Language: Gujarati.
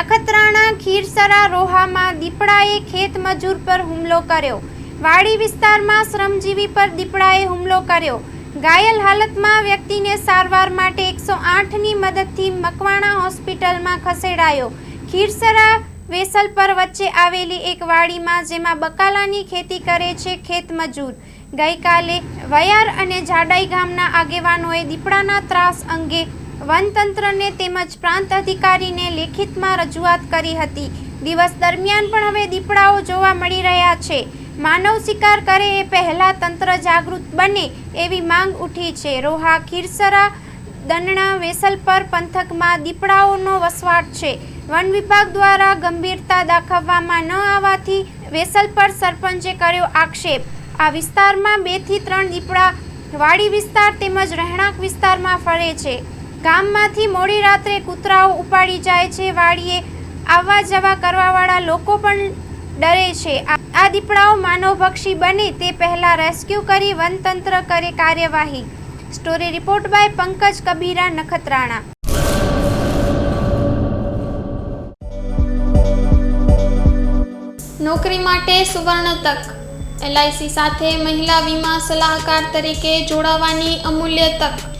નખત્રાણા ખીરસરા રોહામાં દીપડાએ ખેત મજૂર પર હુમલો કર્યો. વાડી વિસ્તારમાં શ્રમજીવી પર દીપડાએ હુમલો કર્યો. ઘાયલ હાલતમાં વ્યક્તિને સારવાર માટે એકસો આઠની મદદથી મકવાણા હોસ્પિટલમાં ખસેડાયો. ખીરસરા વેસલપર વચ્ચે આવેલી એક વાડીમાં જેમાં બકાલાની ખેતી કરે છે ખેત મજૂર. ગઈકાલે વયાર અને જાડાઈ ગામના આગેવાનોએ દીપડાના ત્રાસ અંગે વનતંત્રને તેમજ પ્રાંત અધિકારીને લેખિતમાં રજૂઆત કરી હતી. દિવસ દરમિયાન પણ હવે દીપડાઓ જોવા મળી રહ્યા છે. માનવ શિકાર કરે એ પહેલા તંત્ર જાગૃત બને એવી માંગ ઉઠી છે. રોહા ખીરસરા, દંડણા વેસલપર પંથકમાં દીપડાઓનો વસવાટ છે. વન વિભાગ દ્વારા ગંભીરતા દાખવવામાં ન આવવાથી વેસલપર સરપંચે કર્યો આક્ષેપ. આ વિસ્તારમાં બેથી ત્રણ દીપડા વાડી વિસ્તાર તેમજ રહેણાંક વિસ્તારમાં ફરે છે. ગામમાંથી મોડી રાત્રે કૂતરાઓ ઉપાડી જાય છે, વાડીએ આવવા જવા કરવાવાળા લોકો પણ ડરે છે. આ દીપડાઓ માનવભક્ષી બને તે પહેલાં રેસ્ક્યુ કરી વનતંત્ર કરે કાર્યવાહી. Story report by Pankaj Kabira, Nakhatrana. નોકરી માટે સુવર્ણ તક. એલઆઈસી સાથે મહિલા વીમા સલાહકાર તરીકે જોડાવાની અમૂલ્ય તક.